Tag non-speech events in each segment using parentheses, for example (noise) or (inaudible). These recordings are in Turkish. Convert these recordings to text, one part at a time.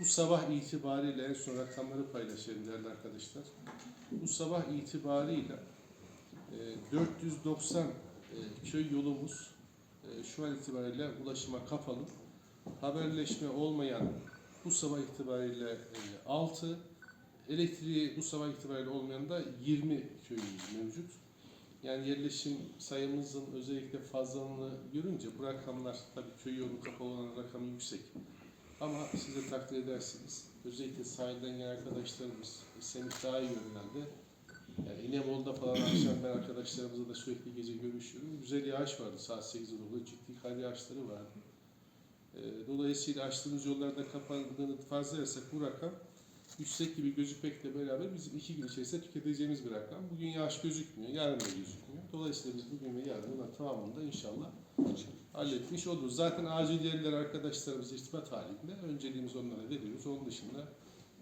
Bu sabah itibariyle en son rakamları paylaşayım değerli arkadaşlar. Bu sabah itibariyle e, 490 e, köy yolumuz e, şu an itibariyle ulaşıma kapalı. Haberleşme olmayan bu sabah itibariyle e, 6, elektriği bu sabah itibariyle olmayan da 20 köyümüz mevcut. Yani yerleşim sayımızın özellikle fazlalığını görünce bu rakamlar tabii köy yolu kapalı olan rakamı yüksek. Ama siz de takdir edersiniz. Özellikle sahilden gelen arkadaşlarımız Semih daha iyi yönlendi. Yani İnebolu'da falan akşam ben arkadaşlarımızla da sürekli gece görüşüyorum. Güzel yağış vardı saat 8'e doğru. Ciddi kar yağışları vardı. Ee, Dolayısıyla açtığımız yollarda kapandığını farz edersek bu rakam yüksek gibi gözükmekle beraber bizim iki gün içerisinde tüketeceğimiz bir rakam. Bugün yağış gözükmüyor, yarın da gözükmüyor. Dolayısıyla biz bugün ve yarın bunların tamamında inşallah halletmiş oluruz. Zaten acil yerler arkadaşlarımız irtibat halinde. Önceliğimiz onlara veriyoruz. Onun dışında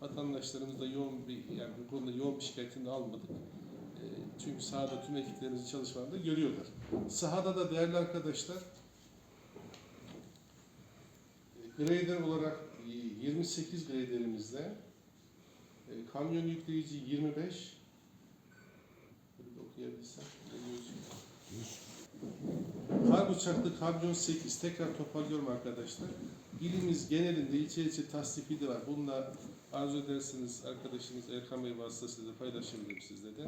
vatandaşlarımız da yoğun bir yani bu konuda yoğun bir şikayetini almadık. E, Çünkü sahada tüm ekiplerimizin çalışmalarını görüyorlar. Sahada da değerli arkadaşlar grader olarak e, 28 graderimizde e, kamyon yükleyici 25 Böyle Kar bıçaklı kamyon 8. Tekrar toparlıyorum arkadaşlar. İlimiz genelinde ilçe ilçe tasdifi de var. Bununla arzu ederseniz arkadaşımız Erkan Bey vasıtasıyla paylaşabilirim sizle de.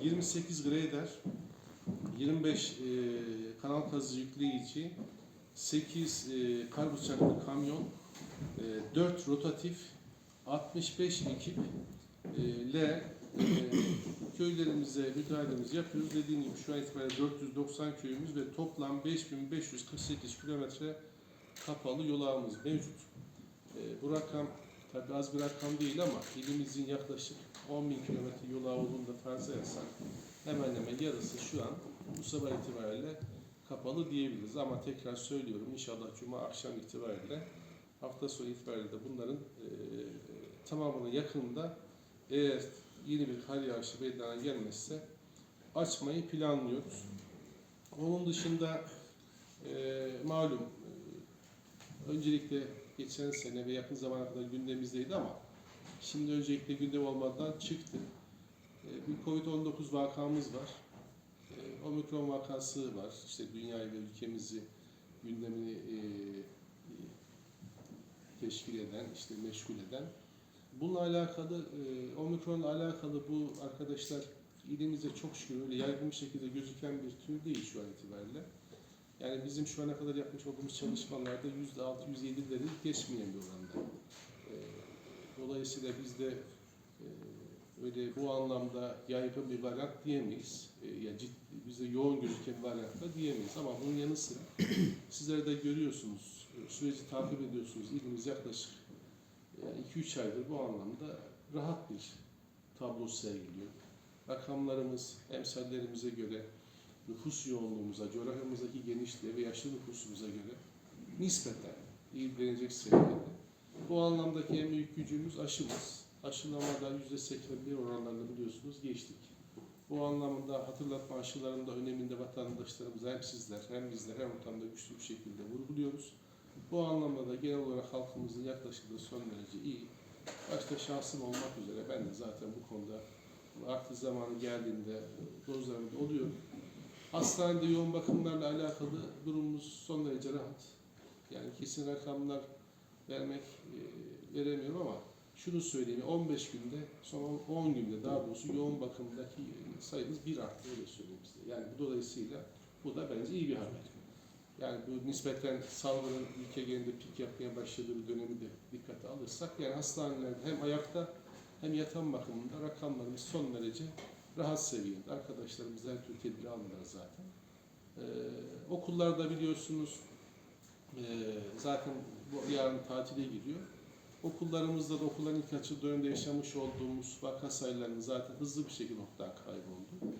Ee, 28 grader, 25 e, kanal kazı yükleyici, 8 e, kar bıçaklı kamyon, e, 4 rotatif, 65 ekip e, e, köylerimize müdahalemizi yapıyoruz. Dediğim gibi şu an itibariyle 490 köyümüz ve toplam 5548 kilometre kapalı yol ağımız mevcut. E, bu rakam tabi az bir rakam değil ama ilimizin yaklaşık 10 bin kilometre yol ağı olduğunu da farz edersek hemen hemen yarısı şu an bu sabah itibariyle kapalı diyebiliriz. Ama tekrar söylüyorum inşallah Cuma akşam itibariyle hafta sonu itibariyle de bunların e, tamamının yakınında eğer yeni bir kar yağışı meydana gelmezse açmayı planlıyoruz. Onun dışında e, malum e, öncelikle geçen sene ve yakın zamana kadar gündemimizdeydi ama şimdi öncelikle gündem olmadan çıktı. E, bir Covid-19 vakamız var. E, Omikron vakası var. İşte dünyayı ve ülkemizi gündemini e, e, teşkil eden, işte meşgul eden Bununla alakalı, e, omikronla alakalı bu arkadaşlar ilimizde çok şükür öyle yaygın bir şekilde gözüken bir tür değil şu an itibariyle. Yani bizim şu ana kadar yapmış olduğumuz çalışmalarda yüzde altı, yüzde yedileri geçmeyen bir oranda. E, dolayısıyla biz de e, öyle bu anlamda yaygın bir varyant diyemeyiz. E, ya ciddi, bize yoğun gözüken bir varyant da diyemeyiz. Ama bunun yanı sıra (clears throat) sizler de görüyorsunuz, süreci takip ediyorsunuz. İlimiz yaklaşık yani 2-3 aydır bu anlamda rahat bir tablo sergiliyor. Rakamlarımız emsallerimize göre, nüfus yoğunluğumuza, coğrafyamızdaki genişliğe ve yaşlı nüfusumuza göre nispeten ilgilenecek seviyede. Bu anlamdaki en büyük gücümüz aşımız. Aşılamada %81 oranlarını biliyorsunuz geçtik. Bu anlamda hatırlatma aşılarında öneminde vatandaşlarımız hem sizler hem bizler hem ortamda güçlü bir şekilde vurguluyoruz. Bu anlamda da genel olarak halkımızın yaklaşımı son derece iyi. Başta şahsım olmak üzere ben de zaten bu konuda vakti zamanı geldiğinde dozlarımda oluyor. Hastanede yoğun bakımlarla alakalı durumumuz son derece rahat. Yani kesin rakamlar vermek e, veremiyorum ama şunu söyleyeyim 15 günde son 10 günde daha doğrusu yoğun bakımdaki sayımız bir arttı öyle söyleyeyim size. Yani dolayısıyla bu da bence iyi bir haber. Yani bu nispeten salgının ülke genelinde pik yapmaya başladığı bir dönemi de dikkate alırsak yani hastanelerde hem ayakta hem yatan bakımında rakamlarımız son derece rahat seviyede. Arkadaşlarımız her tür tedbiri aldılar zaten. Ee, okullarda biliyorsunuz e, zaten bu yarın tatile giriyor. Okullarımızda da okulların ilk açıldığı dönemde yaşamış olduğumuz vaka sayılarının zaten hızlı bir şekilde ortadan kayboldu.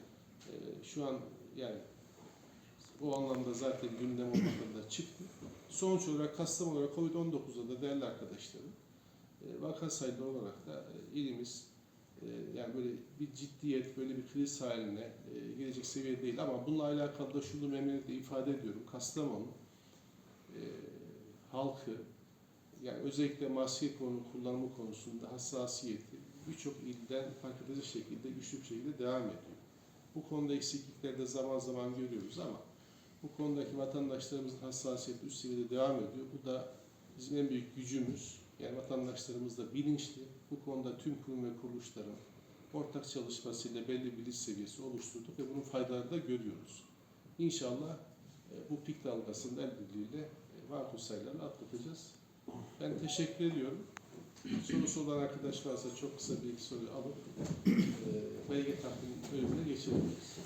Ee, şu an yani bu anlamda zaten gündem olmakta çıktı. Sonuç olarak Kastamonu olarak Covid-19'da da değerli arkadaşlarım e, vaka sayıları olarak da e, ilimiz e, yani böyle bir ciddiyet, böyle bir kriz haline gelecek seviyede değil ama bununla alakalı da şunu memnuniyetle ifade ediyorum. Kastamonu halkı yani özellikle maske konu kullanımı konusunda hassasiyeti birçok ilden fark edici şekilde, güçlü bir şekilde devam ediyor. Bu konuda eksiklikler de zaman zaman görüyoruz ama bu konudaki vatandaşlarımızın hassasiyeti üst seviyede devam ediyor. Bu da bizim en büyük gücümüz. Yani vatandaşlarımız da bilinçli. Bu konuda tüm kurum ve kuruluşların ortak çalışmasıyla belli bilinç seviyesi oluşturduk ve bunun faydalarını da görüyoruz. İnşallah e, bu pik dalgasının el birliğiyle e, vakıf sayılarını atlatacağız. Ben teşekkür ediyorum. Sorusu olan arkadaş varsa çok kısa bir soru alıp e, belge takdim bölümüne geçebiliriz.